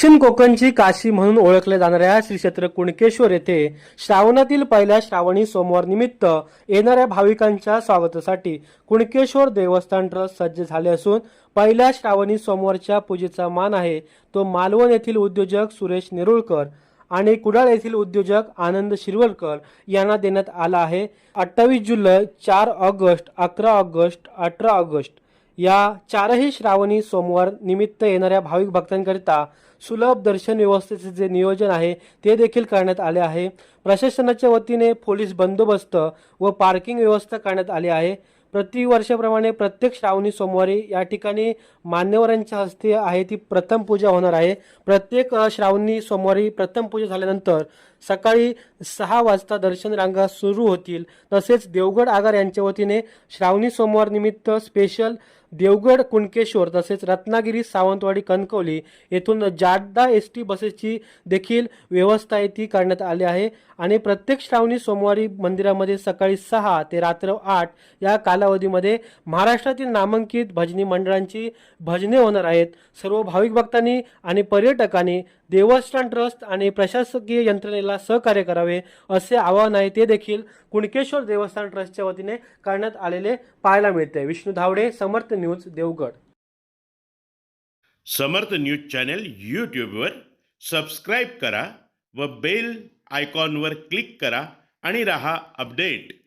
दक्षिण कोकणची काशी म्हणून ओळखल्या जाणाऱ्या श्री क्षेत्र कुणकेश्वर येथे श्रावणातील पहिल्या श्रावणी सोमवार निमित्त येणाऱ्या भाविकांच्या स्वागतासाठी कुणकेश्वर देवस्थान ट्रस्ट सज्ज झाले असून पहिल्या श्रावणी सोमवारच्या पूजेचा मान आहे. तो मालवण येथील उद्योजक सुरेश नेरुळकर आणि कुडाळ येथील उद्योजक आनंद शिरवलकर यांना देण्यात आला आहे. अठ्ठावीस जुलै चार ऑगस्ट अकरा ऑगस्ट अठरा ऑगस्ट या चारही श्रावणी सोमवार निमित्त येणाऱ्या भाविक भक्तांकरिता सुलभ दर्शन व्यवस्थेचे जे नियोजन आहे ते देखील करण्यात आले आहे. प्रशासनाच्या वतीने पोलीस बंदोबस्त व पार्किंग व्यवस्था करण्यात आली आहे. प्रतिवर्षाप्रमाणे प्रत्येक श्रावणी सोमवारी या ठिकाणी मान्यवरांच्या हस्ते आहे ती प्रथम पूजा होणार आहे. प्रत्येक श्रावणी सोमवारी प्रथम पूजा झाल्यानंतर सकाळी सहा वाजता दर्शन रांगा सुरू होतील. तसेच देवगड आगार यांच्या वतीने श्रावणी सोमवार निमित्त स्पेशल देवगड कुणकेश्वर तसेच रत्नागिरी सावंतवाडी कणकवली येथून जाडा एस टी बसेसची देखील व्यवस्था आहे ती करण्यात आली आहे. आणि प्रत्येक श्रावणी सोमवारी मंदिरामध्ये सकाळी सहा ते रात्र आठ या काल कालावधीमध्ये महाराष्ट्रातील नामांकित भजनी मंडळांची भजने होणार आहेत. सर्व भाविक भक्तांनी आणि पर्यटकांनी देवस्थान ट्रस्ट आणि प्रशासकीय यंत्रणेला सहकार्य करावे असे आवाहन आहे. ते देखील कुणकेश्वर देवस्थान ट्रस्टच्या वतीने करण्यात आलेले पाहायला मिळते. Vishnu Dhawade Samarth news Devgad. Samarth news channel यूट्यूबवर सबस्क्राईब करा व बेल आयकॉनवर क्लिक करा आणि रहा अपडेट.